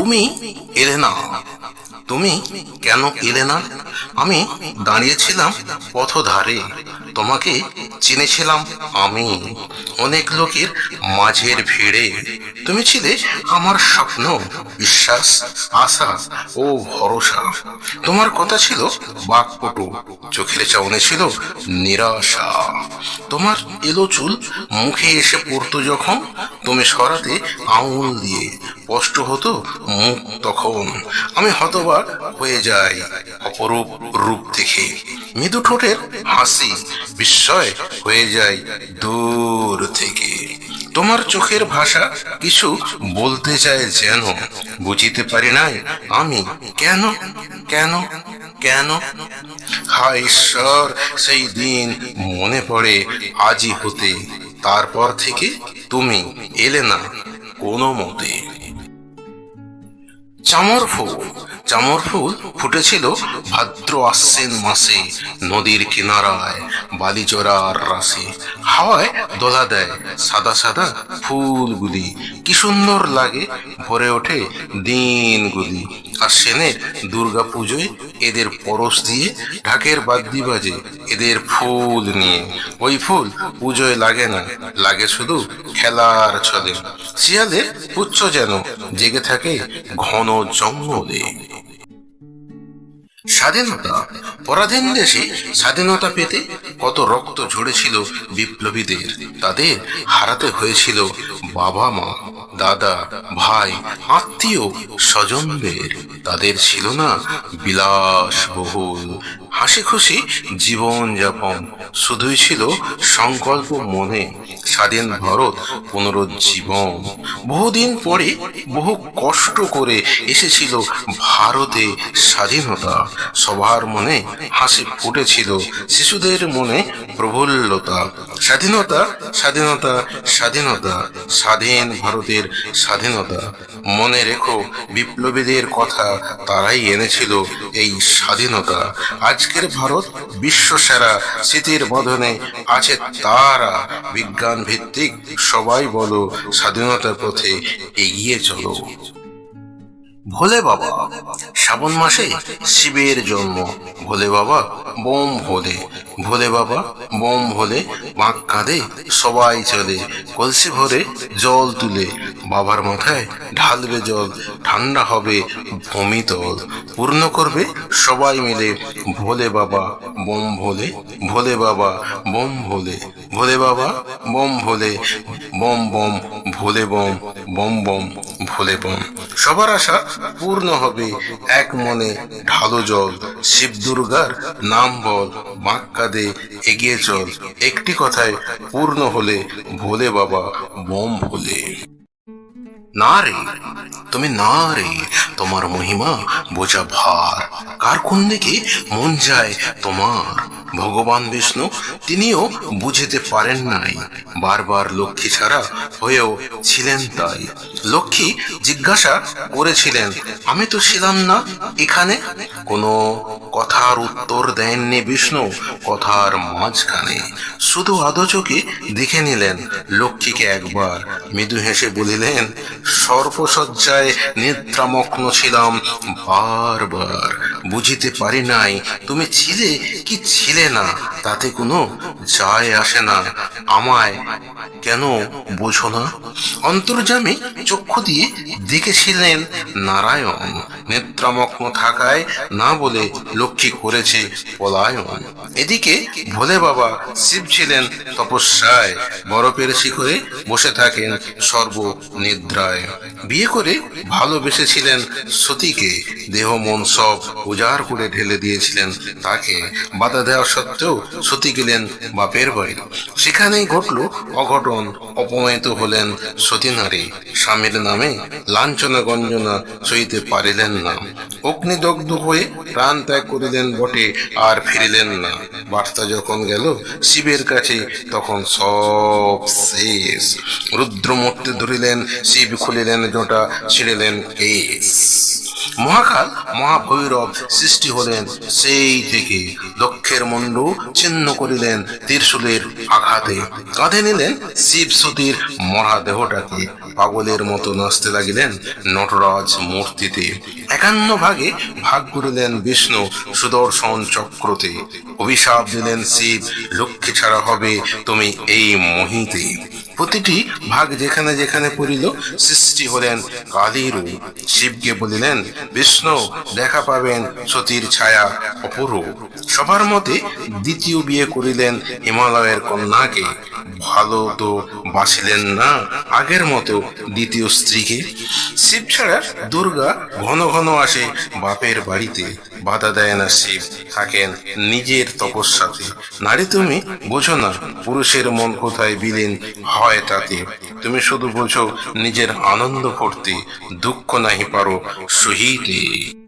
তুমি এলে না। তুমি কেন এলে না? আমি দাঁড়িয়েছিলাম পথধারে। তোমাকে চিনেছিলাম আমি। অনেক লোকের মাঝের ভিড়ে। তুমি ছিলে আমার স্বপ্ন, বিশ্বাস, আশা ও ভরসা। তোমার কথা ছিল বাকপটু, চোখের চাউনে ছিল নিরাশা। তোমার এলো চুল মুখে এসে পড়তো যখন তুমি সরাতে আঙুল দিয়ে। কষ্ট হতো মুখ তখন। আমি হতবাক হয়ে যাই অপরূপ রূপ দেখে। মৃদু ঠোঁটের হাসি বিস্ময় হয়ে যায় দূর থেকে। তোমার চোখের ভাষা কিছু বলতে চায় যেন বুঝিতে পারি নাই আমি। কেন? কেন? কেন? হায় ঈশ্বর, সেই দিন মনে পড়ে আজই হতে। তারপর থেকে তুমি এলে না কোনো মতে। চামর ফুল চামর ফুল ফুটেছিল ভাদ্র আশ্বিন মাসে নদীর কিনারায়, বালিচড়ার রাশে। হাওয়ায় দোলা দেয় সাদা সাদা ফুলগুলি। কি সুন্দর লাগে ভরে ওঠে দিনগুলি। আর সেনের দুর্গা পুজোয় এদের পরশ দিয়ে ঢাকের বাদ্যি বাজে এদের ফুল নিয়ে। ওই ফুল পুজোয় লাগে না, লাগে শুধু খেলার ছলে। শিয়ালের পুচ্ছ যেন জেগে থাকে ঘন জঙ্গলে। স্বাধীনতা। পরাধীন দেশে স্বাধীনতা পেতে কত রক্ত ঝরেছিল বিপ্লবীদের, তাদের হারাতে হয়েছিল বাবা মা, দাদা, ভাই আত্মীয় স্বজনদের তাদের ছিল না বিলাস বহুল হাসি খুশি জীবন যাপন শুধুই ছিল সংকল্প মনে। স্বাধীন ভারত পুনরুজ্জীবন। বহুদিন পরে বহু কষ্ট করে এসেছিল ভারতে স্বাধীনতা। সবার মনে হাসি ফুটেছিল, শিশুদের মনে প্রফুল্লতা। স্বাধীনতা স্বাধীনতা স্বাধীনতা, স্বাধীন ভারতের স্বাধীনতা। মনে রেখো, বিপ্লবীদের কথা তারাই এনেছিল এই স্বাধীনতা। আজকের ভারত বিশ্ব সেরা স্মৃতির বদনে আছে তারা। বিজ্ঞান ভিত্তিক সবাই বলো, স্বাধীনতার পথে এগিয়ে চলো। ভোলে বাবা, শ্রাবণ মাসে শিবের জন্ম। ভোলে বাবা, বোম ভোলে। ভোলে বাবা, বোম ভোলে। বাঁক কাঁদে সবাই চলে। কলসি ভরে জল তুলে। বাবার মাথায় ঢালবে জল, ঠান্ডা হবে ভূমিতল পূর্ণ করবে সবাই মিলে, ভোলে বাবা, বোম ভোলে ভোলে বাবা, বোম ভোলে ভোলে বাবা, বোম ভোলে, বম বম, ভোলে বম বম বম, ভোলে বম। সবার আশা পূর্ণ হবে, এক মনে ঢালো জল। শিব দুর্গার নাম বল, বাঁক কাঁদে এগিয়ে চল। একটি কথায়, পূর্ণ হলে ভোলে বাবা, বোম ভোলে। না রে তুমি না রে তোমার মহিমা বোঝা ভার। কার কোন দিকে? মন যায় তোমার। ভগবান বিষ্ণু তিনিও বুঝতে পারেন নাই। বারবার লক্ষ্মী ছাড়া হয়েও ছিলেন তাই। লক্ষ্মী জিজ্ঞাসা করেছিলেন, আমি তো ছিলাম না এখানে? কোনো কথার উত্তর দেননি বিষ্ণু কথার মাঝখানে। শুধু আদচকে দেখে নিলেন, লক্ষ্মীকে একবার মৃদু হেসে বলিলেন সর্পসজ্জায় নিদ্রামগ্ন ছিলাম বারবার। বুঝিতে পারি নাই। তুমি ছিলে কি ছিলে না? তাতে কোনো যায় আসে না। আমায় কেন বোঝো না? অন্তর্জামী চক্ষু দিয়ে দেখেছিলেন নারায়ণ। নেত্রামগ্ন থাকায় না বলে লক্ষ্মী করেছে পলায়ন। এদিকে ভোলে বাবা শিব ছিলেন তপস্যায়। বরফের শিখরে বসে থাকেন সর্ব নিদ্রায় বিয়ে করে ভালোবেসেছিলেন সতীকে। দেহ মন সব উজাড় করে ঢেলে দিয়েছিলেন তাকে। বাধা দেওয়া সত্ত্বেও সতী গেলেন বাপের বাড়ি সেখানেই ঘটল অঘটন। অপমানিত হলেন সতী নারী স্বামীর নামে লাঞ্ছনা গঞ্জনা সইতে পারিলেন না। অগ্নিদগ্ধ হয়ে প্রাণ ত্যাগ করিলেন বটে, আর ফিরিলেন না। বার্তা যখন গেল শিবের কাছে, তখন সব শেষ। রুদ্র মূর্তি ধরিলেন, শিব খুলিলেন, জোটা ছিঁড়িলেন কেশ মহাকাল, মহাভৈরব সৃষ্টি হলেন সেই থেকে দক্ষের মুন্ডু ছিন্ন করিলেন ত্রিশূলের আঘাতে। কাঁধে নিলেন শিব সতীর মরা দেহটাকে। পাগলের মতো নাচতে লাগিলেন নটরাজ মূর্তিতে। একান্ন ভাগে ভাগ করিলেন বিষ্ণু সুদর্শন চক্রতে। অভিশাপ দিলেন শিব, লক্ষ্মী ছাড়া হবে তুমি এই মহিতে। প্রতিটি ভাগ যেখানে যেখানে পড়িল, সৃষ্টি হলেন কালীর শিবকে বলিলেন, বিষ্ণু, দেখা পাবেন সতীর ছায়া অপরূপ। সবার মতে দ্বিতীয় বিয়ে করিলেন হিমালয়ের কন্যাকে। ভালো তো বাঁচিলেন না। আগের মতো দ্বিতীয় স্ত্রীকে। শিব ছাড়া দুর্গা ঘন ঘন আসে বাপের বাড়িতে। বাধা দেয় না শিব। থাকেন নিজের তপস্যাতে। নারী তুমি বোঝো না পুরুষের মন কোথায় বিলীন হয় তাতে। তুমি শুধু বোঝো নিজের আনন্দ করতে, দুঃখ নাহি পারো সহিতে।